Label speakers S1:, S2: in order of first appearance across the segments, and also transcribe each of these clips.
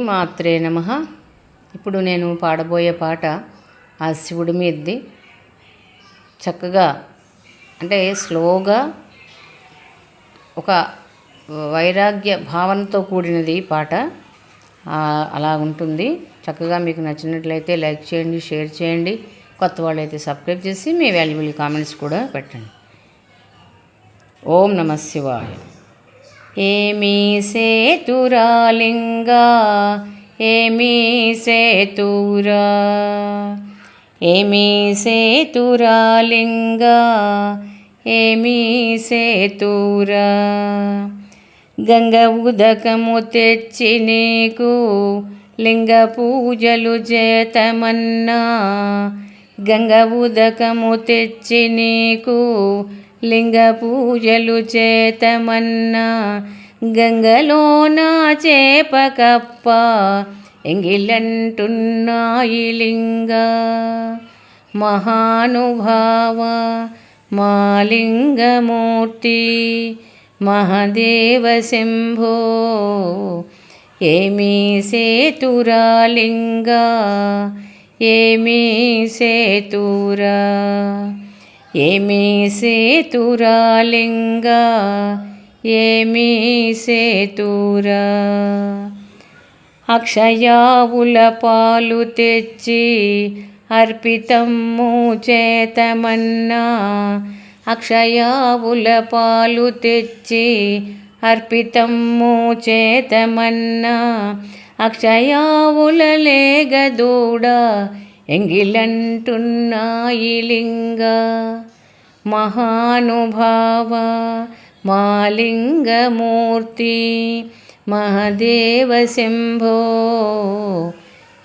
S1: మాత్రే నమ. ఇప్పుడు నేను పాడబోయే పాట ఆ శివుడి మీదది. చక్కగా అంటే స్లోగా ఒక వైరాగ్య భావనతో కూడినది పాట. అలా ఉంటుంది. చక్కగా మీకు నచ్చినట్లయితే లైక్ చేయండి షేర్ చేయండి. కొత్త వాళ్ళు అయితే సబ్స్క్రైబ్ చేసి మీ వాల్యుబుల్ కామెంట్స్ కూడా పెట్టండి. ఓం నమ శివాయ. ఏమీ సేతురాలింగా ఏమీ సేతురా. ఏమీ సేతురాలింగా ఏమీ సేతురా. గంగ ఉదకము తెచ్చి నీకు లింగ పూజలు చేతమన్నా. గంగ ఉదకము తెచ్చి నీకు లింగ పూజలు చేతమన్నా గంగలోన చేపకప్ప ఎంగిలంటున్నాయి లింగ మహానుభావ మాలింగమూర్తి మహదేవ శంభో. ఏమీ సేతురాలింగ ఏమీ సేతురా? ఏమీ సేతురాలింగా ఏమీ సేతురా. అక్షయావుల పాలు తెచ్చి అర్పితము చేతమన్నా అక్షయావుల పాలు తెచ్చి అర్పితము చేతమన్నా అక్షయావుల లేగదూడా ఎంగిలంటున్నాయి లింగ మహానుభావ మాలింగమూర్తి మహదేవ శంభో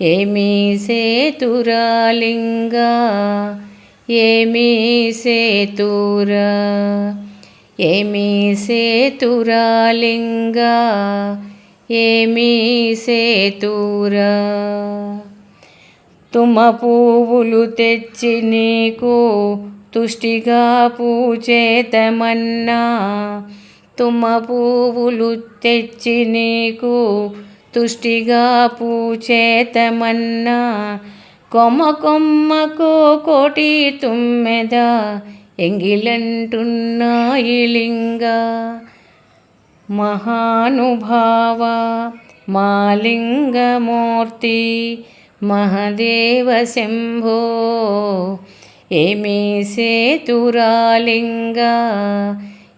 S1: ఏమీ సేతురాలింగ ఏమీ సేతుర ఏమీ సేతురాలింగ ఏమీ సేతురా. తుమ్మ పువ్వులు తెచ్చి నీకు తుష్టిగా పూచేతమన్నా. తుమ్మ పువ్వులు తెచ్చి నీకు తుష్టిగా పూచేతమన్నా. కొమ్మ కొమ్మకు కోటి తుమ్మెద ఎంగిలంటున్నాయి లింగ. మహానుభావ మాలింగమూర్తి మహదేవ శంభో ఏమీ సేతురాలింగ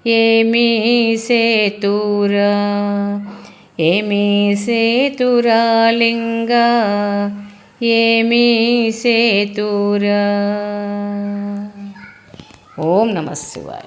S1: ఏమీ సేతురా ఏమీ సేతురాలింగ ఏమీ సేతురా ఓం నమ శివాయ.